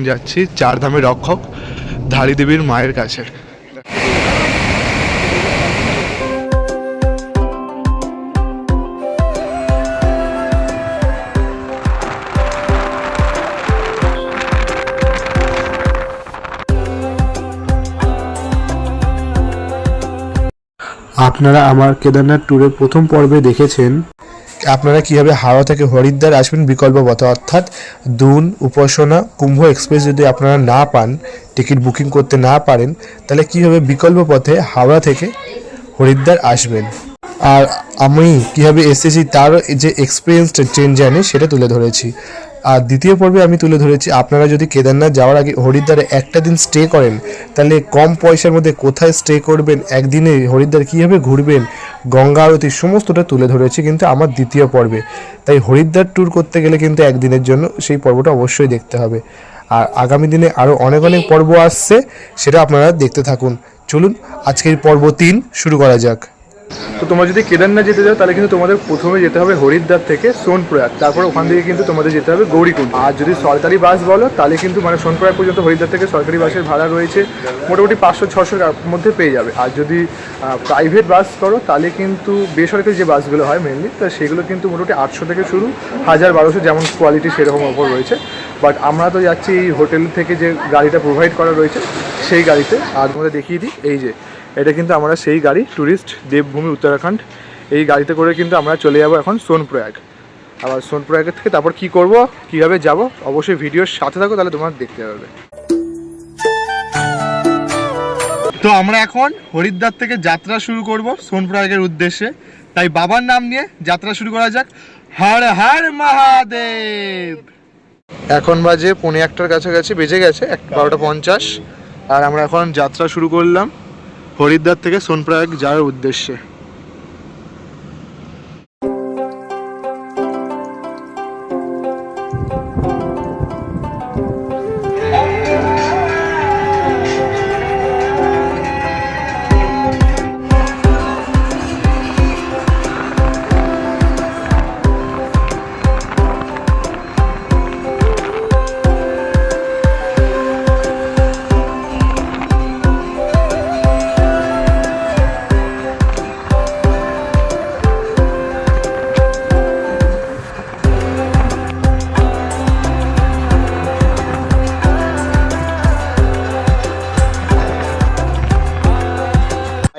এখন যাচ্ছি চারধামের রক্ষক ধারী দেবীর মায়ের কাছে। আপনারা আমার কেদারনাথ ট্যুরের প্রথম পর্বে দেখেছেন। আপনারা কীভাবে হাওড়া থেকে হরিদ্বার আসবেন বিকল্প পথে? অর্থাৎ দুন, উপাসনা, কুম্ভ এক্সপ্রেস যদি আপনারা না পান, টিকিট বুকিং করতে না পারেন, তাহলে কীভাবে বিকল্প পথে হাওড়া থেকে হরিদ্বার আসবেন? আর আমি কীভাবে এসেছি তার যে এক্সপিরিয়েন্সড ট্রেন জার্নি সেটা তুলে ধরেছি। আর দ্বিতীয় পর্বে আমি তুলে ধরেছি, আপনারা যদি কেদারনাথ যাওয়ার আগে হরিদ্বারে একটা দিন স্টে করেন, তাহলে কম পয়সার মধ্যে কোথায় স্টে করবেন, একদিনে হরিদ্বার কীভাবে ঘুরবেন, গঙ্গা আরতি সমস্তটা তুলে ধরেছি কিন্তু আমার দ্বিতীয় পর্বে। তাই হরিদ্বার ট্যুর করতে গেলে কিন্তু একদিনের জন্য সেই পর্বটা অবশ্যই দেখতে হবে। আর আগামী দিনে আরও অনেক অনেক পর্ব আসছে, সেটা আপনারা দেখতে থাকুন। চলুন, আজকের পর্ব তিন শুরু করা যাক। তো তোমরা যদি কেদারনাথ যেতে চাও তাহলে কিন্তু তোমাদের প্রথমে যেতে হবে হরিদ্বার থেকে সোনপ্রয়াগ। তারপর ওখান থেকে কিন্তু তোমাদের যেতে হবে গৌরীকুণ্ড। আর যদি সরকারি বাস বলো, তাহলে কিন্তু মানে সোনপ্রয়াগ পর্যন্ত হরিদ্বার থেকে সরকারি বাসের ভাড়া রয়েছে মোটামুটি পাঁচশো ছশোর মধ্যে পেয়ে যাবে। আর যদি প্রাইভেট বাস করো, তাহলে কিন্তু বেসরকারি যে বাসগুলো হয় মেনলি তা সেগুলো কিন্তু মোটামুটি আটশো থেকে শুরু, হাজার বারোশো যেমন কোয়ালিটি সেরকম ওপর রয়েছে। বাট আমরা তো যাচ্ছি এই হোটেল থেকে যে গাড়িটা প্রোভাইড করা রয়েছে, সেই গাড়িতে। আর তোমাদের দেখিয়ে দিই, এই যে এটা কিন্তু আমরা সেই গাড়ি ট্যুরিস্ট দেবভূমি উত্তরাখণ্ড। এই গাড়িতে করে কিন্তু আমরা চলে যাব এখন সোনপ্রয়াগ। আবার সোনপ্রয়াগের থেকে তারপর কি করব, কীভাবে যাব, অবশ্যই ভিডিওর সাথে থাকো, তাহলে তোমার দেখতে পারবে। তো আমরা এখন হরিদ্বার থেকে যাত্রা শুরু করব সোনপ্রয়াগের উদ্দেশ্যে। তাই বাবার নাম নিয়ে যাত্রা শুরু করা যাক। হর হর মহাদেব! এখন বাজে পৌনে একটার কাছাকাছি, বেজে গেছে এক বারোটা পঞ্চাশ। আর আমরা এখন যাত্রা শুরু করলাম। হরিদ্বার থেকে সোনপ্রয়াগ যাওয়ার উদ্দেশ্যে।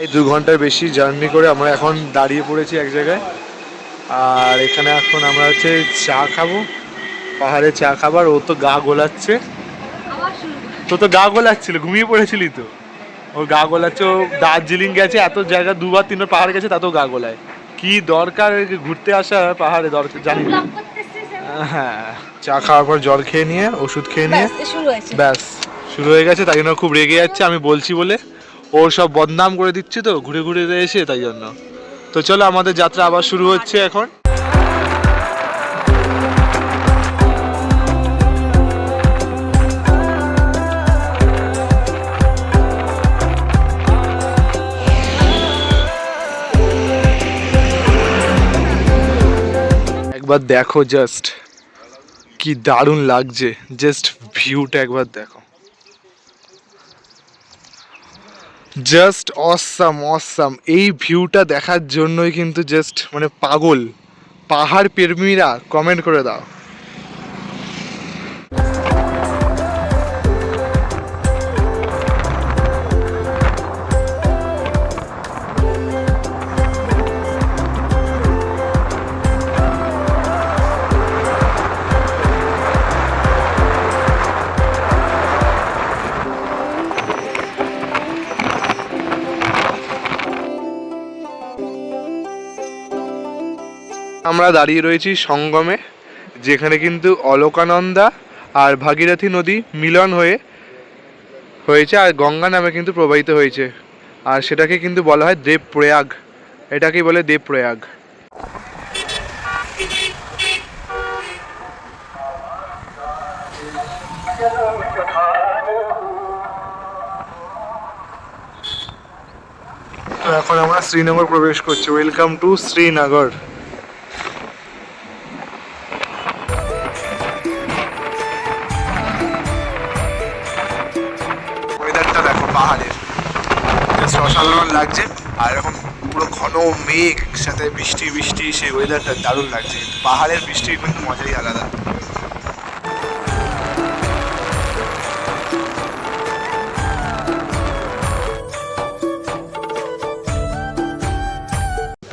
এই দু ঘণ্টার বেশি জার্নি করে আমরা এখন দাঁড়িয়ে পড়েছি এক জায়গায়। আর এখানে এখন আমরা হচ্ছে চা খাব। পাহাড়ে চা খাবার ও তো গা গোলাচ্ছে। তো তো গা গোলাচ্ছিল ঘুমিয়ে পড়েছিলি তো? ওর গা গোলাচ্ছে ও দার্জিলিং গেছে এত জায়গা দুবার তিনবার পাহাড় গেছে তাতেও গা গোলায়। কি দরকার ঘুরতে আসা পাহাড়ে দরকার জানি না। হ্যাঁ চা খাওয়ার পর জল খেয়ে নিয়ে ওষুধ খেয়ে নিয়ে ব্যাস শুরু হয়ে গেছে তাই জন্য খুব রেগে যাচ্ছে আমি বলছি বলে। ওর সব বদনাম করে দিচ্ছে তো, ঘুরে ঘুরে এসে তাই জন্য। তো চলো আমাদের যাত্রা আবার শুরু হচ্ছে এখন। একবার দেখো জাস্ট কি দারুণ লাগছে। জাস্ট ভিউটা একবার দেখো। জাস্ট অসাম অসাম এই ভিউটা দেখার জন্যই কিন্তু জাস্ট মানে পাগল। পাহাড় প্রেমীরা কমেন্ট করে দাও। আমরা দাঁড়িয়ে রয়েছি সঙ্গমে, যেখানে কিন্তু অলকানন্দা আর ভাগীরথী নদী মিলন হয়ে হয়েছে আর গঙ্গা নামে কিন্তু প্রবাহিত হয়েছে। আর সেটাকে কিন্তু বলা হয় দেব প্রয়াগ এটাকেই বলে দেব প্রয়াগ তো এখন আমরা শ্রীনগর প্রবেশ করছি। Welcome to Srinagar. আর এরকম পুরো ঘন মেঘ, সাথে বৃষ্টি বৃষ্টি, সেই ওয়েদারটা দারুণ লাগছে। পাহাড়ের বৃষ্টির কিন্তু মজাই আলাদা।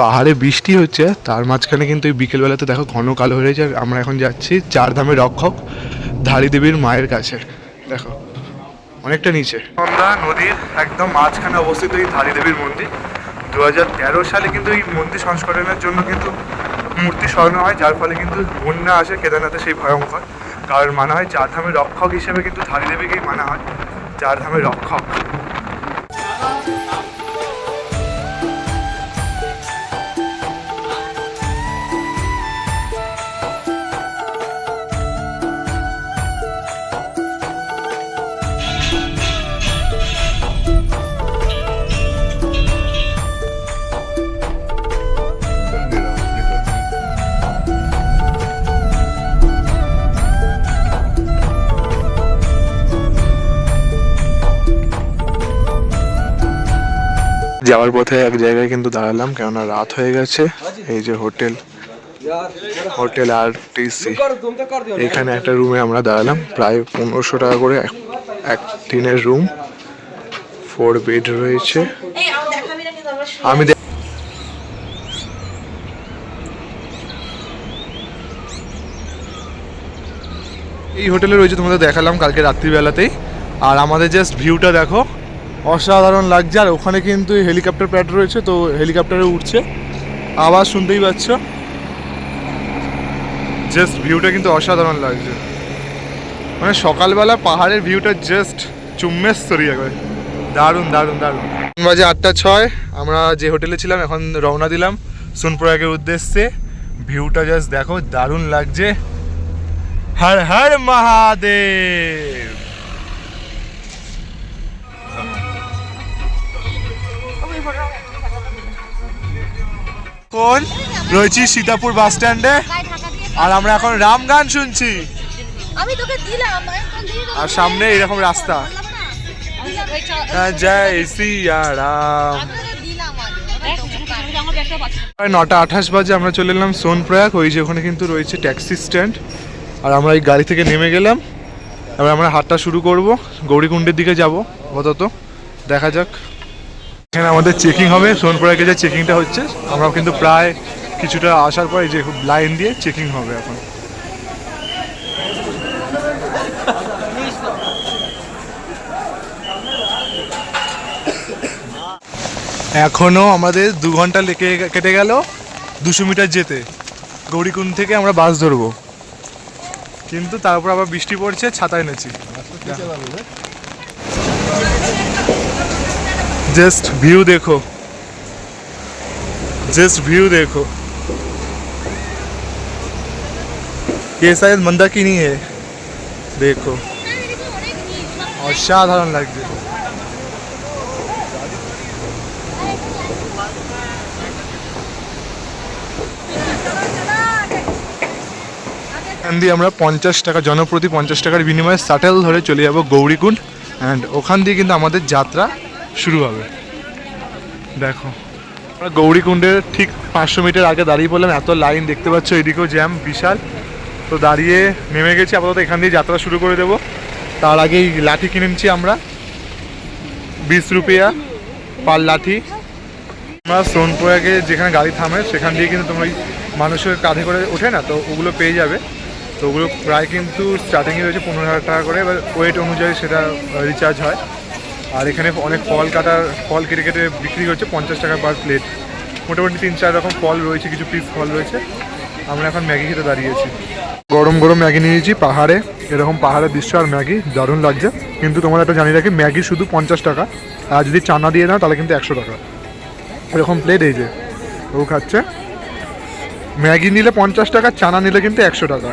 পাহাড়ে বৃষ্টি হচ্ছে, তার মাঝখানে কিন্তু এই বিকেলবেলাতে দেখো ঘন কালো হয়ে যায় আমরা এখন যাচ্ছি চার ধামের রক্ষক ধারী দেবীর মায়ের কাছে। দেখো। অনেকটা নিচে। সন্ধ্যা নদীর একদম মাঝখানে অবস্থিত এই ধারী দেবীর মন্দির। দু হাজার তেরো সালে কিন্তু এই মন্দির সংস্করণের জন্য কিন্তু মূর্তি সরানো হয়, যার ফলে কিন্তু বন্যা আসে কেদারনাথে সেই ভয়ঙ্কর। কারণ মানা হয় চার ধামের রক্ষক হিসেবে কিন্তু ধারী দেবীকেই মানা হয়। চার ধামের রক্ষক। যাওয়ার পথে এক জায়গায় কিন্তু দাঁড়ালাম, কেননা রাত হয়ে গেছে। এই যে হোটেল হোটেল আর টিসি। এখানে একটা রুমে আমরা দাঁড়ালাম, প্রায় পনেরোশো টাকা করে এক- দিনের রুম ফোর বেড রয়েছে। আমি এই হোটেলে রয়েছে তোমাদের দেখালাম কালকে রাত্রিবেলাতেই। আর আমাদের জাস্ট ভিউটা দেখো। অসাধারণ লাগছে। আর ওখানে কিন্তু হেলিকপ্টার প্যাড রয়েছে, তো হেলিকপ্টারে উঠছে। আওয়াজ শুনতেই পাচ্ছ। জাস্ট ভিউটা কিন্তু অসাধারণ লাগছে। মানে সকালবেলা পাহাড়ের ভিউটা জাস্ট চুম্মেশ্বরী একবার। দারুণ দারুণ দারুণ। বাজে আটটা ছয়। আমরা যে হোটেলে ছিলাম, এখন রওনা দিলাম সোনপ্রয়াগের উদ্দেশ্যে। ভিউটা জাস্ট দেখো, দারুণ লাগছে। হর হর মহাদেব! কোন রয়েছি সীতাপুর বাস স্ট্যান্ডে। আর আমরা এখন রাম গান শুনছি। আর সামনে এরকম রাস্তা। জয় সিয়া রাম। প্রায় নটা আঠাশ বাজে আমরা চলে এলাম সোনপ্রয়াগ ওই যে ওখানে কিন্তু রয়েছে ট্যাক্সি স্ট্যান্ড। আর আমরা এই গাড়ি থেকে নেমে গেলাম। এবার আমরা হাটটা শুরু করব। গৌরীকুণ্ডের দিকে যাব আপাতত। দেখা যাক। এখানে আমাদের চেকিং হবে। সোনপ্রয়াগে যে চেকিংটা হচ্ছে আমরা কিন্তু প্রায় কিছুটা আসার পর যে লাইন দিয়ে চেকিং হবে এখন। এখনও আমাদের দু ঘণ্টা লেগে কেটে গেল। দুশো মিটার যেতে। গৌরীকুণ্ড থেকে আমরা বাস ধরবো। কিন্তু তারপর আবার বৃষ্টি পড়ছে ছাতা এনেছি जस्ट व्यू देखो जस्ट व्यू देखो ये शायद मंदाकिनी है देखो অসাধারণ লাগছে এখান দিয়ে আমরা পঞ্চাশ টাকা জনপ্রতি পঞ্চাশ টাকার বিনিময়ে শাটেল ধরে চলে যাব গৌরীকুণ্ড অ্যান্ড ওখান দিয়ে কিন্তু আমাদের যাত্রা শুরু হবে। দেখো। আমরা গৌরীকুণ্ডের ঠিক পাঁচশো মিটার আগে দাঁড়িয়ে পড়লাম, এত লাইন দেখতে পাচ্ছ, এদিকেও জ্যাম বিশাল। তো দাঁড়িয়ে নেমে গেছি, আপাতত এখান দিয়ে যাত্রা শুরু করে দেবো। তার আগেই লাঠি কিনে নিচ্ছি আমরা। বিশ রুপিয়া পার লাঠি। আমরা সোনপ্রয়াগে যেখানে গাড়ি থামে, সেখান দিয়ে কিন্তু তোমরা মানুষের কাঁধে করে ওঠে না, তো ওগুলো পেয়ে যাবে। তো ওগুলো প্রায় কিন্তু স্টার্টিংয়ে রয়েছে পনেরো হাজার টাকা করে, এবার ওয়েট অনুযায়ী সেটা রিচার্জ হয়। আর এখানে অনেক ফল কাটার, ফল কেটে কেটে বিক্রি হচ্ছে, পঞ্চাশ টাকা পার প্লেট মোটামুটি তিন চার রকম ফল রয়েছে, কিছু পিস ফল রয়েছে। আমরা এখন ম্যাগি খেতে দাঁড়িয়েছি। গরম গরম ম্যাগি নিয়েছি পাহাড়ে। এরকম পাহাড়ের দৃশ্য আর ম্যাগি, দারুণ লাগছে। কিন্তু তোমার একটা জানিয়ে রাখি ম্যাগি শুধু পঞ্চাশ টাকা। আর যদি চানা দিয়ে নাও তাহলে কিন্তু একশো টাকা। এরকম প্লেট এই যে, ও খাচ্ছে। ম্যাগি নিলে পঞ্চাশ টাকা, চানা নিলে কিন্তু একশো টাকা।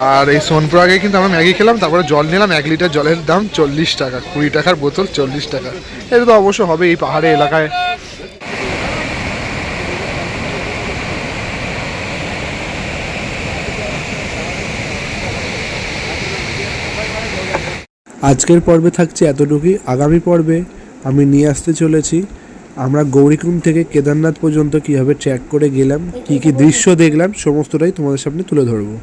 আর এই সোনপুর আগে কিন্তু আমরা ম্যাগি খেলাম, তারপরে জল নিলাম, এক লিটার জলের দাম চল্লিশ টাকা, কুড়ি টাকার বোতল চল্লিশ টাকা। এটা তো অবশ্য হবে এই পাহাড়ে এলাকায়। আজকের পর্বে থাকছে এতটুকুই। আগামী পর্বে আমি নিয়ে আসতে চলেছি। আমরা গৌরীকুণ্ড থেকে কেদারনাথ পর্যন্ত কীভাবে ট্র্যাক করে গেলাম, কী কী দৃশ্য দেখলাম, সমস্তটাই তোমাদের সামনে তুলে ধরবো।